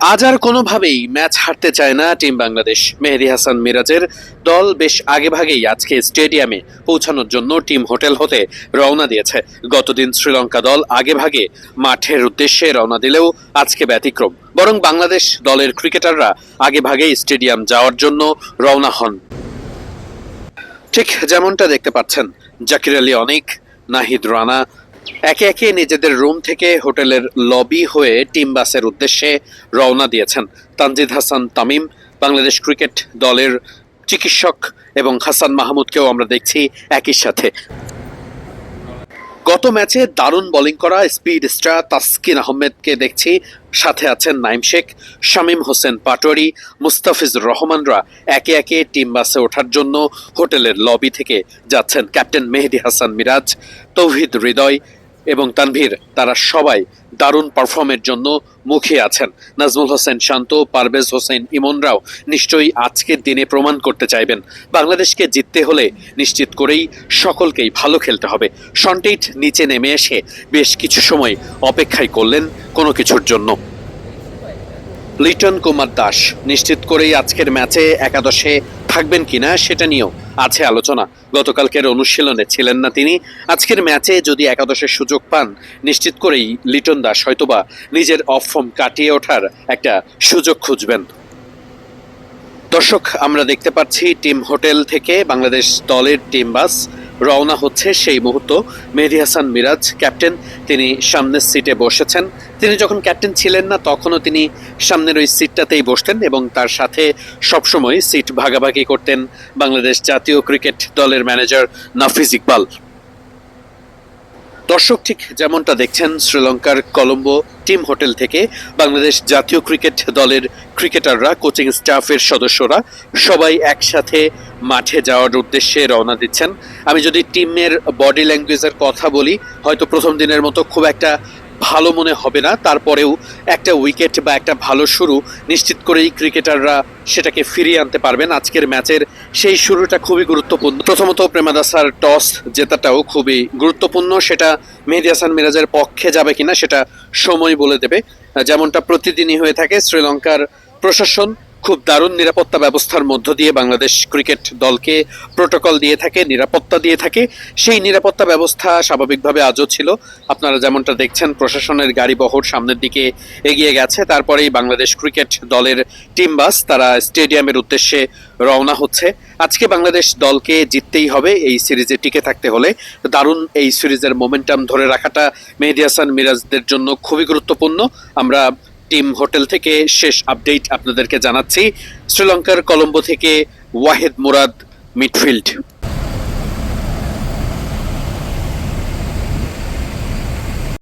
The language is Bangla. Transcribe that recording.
আজ আর কোনোভাবেই ম্যাচ হারতে চায় না টিম বাংলাদেশ। মেহেদি হাসান মিরাজের দল বেশ আগেভাগেই আজকে স্টেডিয়ামে পৌঁছানোর জন্য টিম হোটেল হতে রওনা দিয়েছে। গতদিন শ্রীলঙ্কা দল আগেভাগে মাঠের উদ্দেশ্যে রওনা দিলেও আজকে ব্যতিক্রম। বরং বাংলাদেশ দলের ক্রিকেটাররা আগেভাগেই স্টেডিয়াম যাওয়ার জন্য রওনা হন। ঠিক যেমনটা দেখতে পাচ্ছেন, জাকির আলী অনিক, নাহিদ রানা একে একে নিজেদের রুম থেকে হোটেলের লবি হয়ে টিম বাসের উদ্দেশ্যে রওনা দিয়েছেন তানজিদ হাসান তামিম, বাংলাদেশ ক্রিকেট দলের চিকিৎসক এবং হাসান মাহমুদকেও আমরা দেখছি একই সাথে। গত ম্যাচে দারুণ বোলিং করা স্পিড স্টার তাসকিন আহমেদকে দেখছি সাথে আছেন নাইম শেখ, শামীম হোসেন পাটোয়ারি, মুস্তাফিজুর রহমানরা একে একে টিম বাসে ওঠার জন্য হোটেলের লবি থেকে যাচ্ছেন ক্যাপ্টেন মেহেদি হাসান মিরাজ, তৌহিদ হৃদয় এবং তানভীর, তারা সবাই দারুণ পারফর্মের জন্য মুখে আছেন। নাজমুল হোসেন শান্ত, পারভেজ হোসেন ইমনরাও নিশ্চয়ই আজকের দিনে প্রমাণ করতে চাইবেন। বাংলাদেশকে জিততে হলে নিশ্চিত করেই সকলকেই ভালো খেলতে হবে। সন্টেইট নিচে নেমে এসে বেশ কিছু সময় অপেক্ষায় করলেন কোনো কিছুর জন্য। লিটন কুমার দাস, নিশ্চিত করেই আজকের ম্যাচে একাদশে থাকবেন কিনা সেটা নিয়েও আছে আলোচনা। গতকালকের অনুশীলনে ছিলেন না তিনি। আজকের ম্যাচে যদি একাদশের সুযোগ পান, নিশ্চিত করেই লিটন দাস হয়তোবা নিজের অফ ফর্ম কাটিয়ে ওঠার একটা সুযোগ খুঁজবেন। দর্শক, আমরা দেখতে পাচ্ছি টিম হোটেল থেকে বাংলাদেশ দলের টিম বাস রওনা হচ্ছে। সেই মুহূর্ত মেহেদি হাসান মিরাজ, ক্যাপ্টেন, তিনি সামনের সিটে বসেছেন। তিনি যখন ক্যাপ্টেন ছিলেন না, তখনও তিনি সামনের ওই সিটটাতেই বসতেন এবং তার সাথে সবসময় সিট ভাগাভাগি করতেন বাংলাদেশ জাতীয় ক্রিকেট দলের ম্যানেজার নাফিজ ইকবাল। দর্শক, ঠিক যেমনটা দেখছেন, শ্রীলঙ্কার কলম্বো টিম হোটেল থেকে বাংলাদেশ জাতীয় ক্রিকেট দলের ক্রিকেটাররা, কোচিং স্টাফের সদস্যরা সবাই একসাথে মাঠে যাওয়ার উদ্দেশ্যে রওনা দিচ্ছেন। আমি যদি টিমের বডি ল্যাঙ্গুয়েজের কথা বলি, হয়তো প্রথম দিনের মতো খুব একটা ভালো মনে হবে না, তারপরেও একটা উইকেট বা একটা ভালো শুরু নিশ্চিত করেই ক্রিকেটাররা সেটাকে ফিরিয়ে আনতে পারবেন আজকের ম্যাচের সেই শুরুটা খুবই গুরুত্বপূর্ণ। প্রথমত প্রেমাদাসার টস জেতাটাও খুবই গুরুত্বপূর্ণ, সেটা মেহেদি হাসান মিরাজের পক্ষে যাবে কিনা সেটা সময় বলে দেবে। যেমনটা প্রতিদিনই হয়ে থাকে, শ্রীলঙ্কার প্রশাসন খুব দারুণ নিরাপত্তা ব্যবস্থার মধ্য দিয়ে বাংলাদেশ ক্রিকেট দলকে প্রোটোকল দিয়ে থাকে, নিরাপত্তা দিয়ে থাকে। সেই নিরাপত্তা ব্যবস্থা স্বাভাবিকভাবে আজও ছিল। আপনারা যেমনটা দেখছেন, প্রশাসনের গাড়ি বহর সামনের দিকে এগিয়ে গেছে। তারপরেই বাংলাদেশ ক্রিকেট দলের টিম বাস, তারা স্টেডিয়ামের উদ্দেশ্যে রওনা হচ্ছে। আজকে বাংলাদেশ দলকে জিততেই হবে এই সিরিজে টিকে থাকতে হলে। দারুণ এই সিরিজের মোমেন্টাম ধরে রাখাটা মেহেদি হাসান মিরাজদের জন্য খুবই গুরুত্বপূর্ণ। আমরা টিম হোটেল থেকে শেষ আপডেট আপনাদেরকে জানাচ্ছি। শ্রীলঙ্কার কলম্বো থেকে ওয়াহেদ মুরাদ মিডফিল্ড।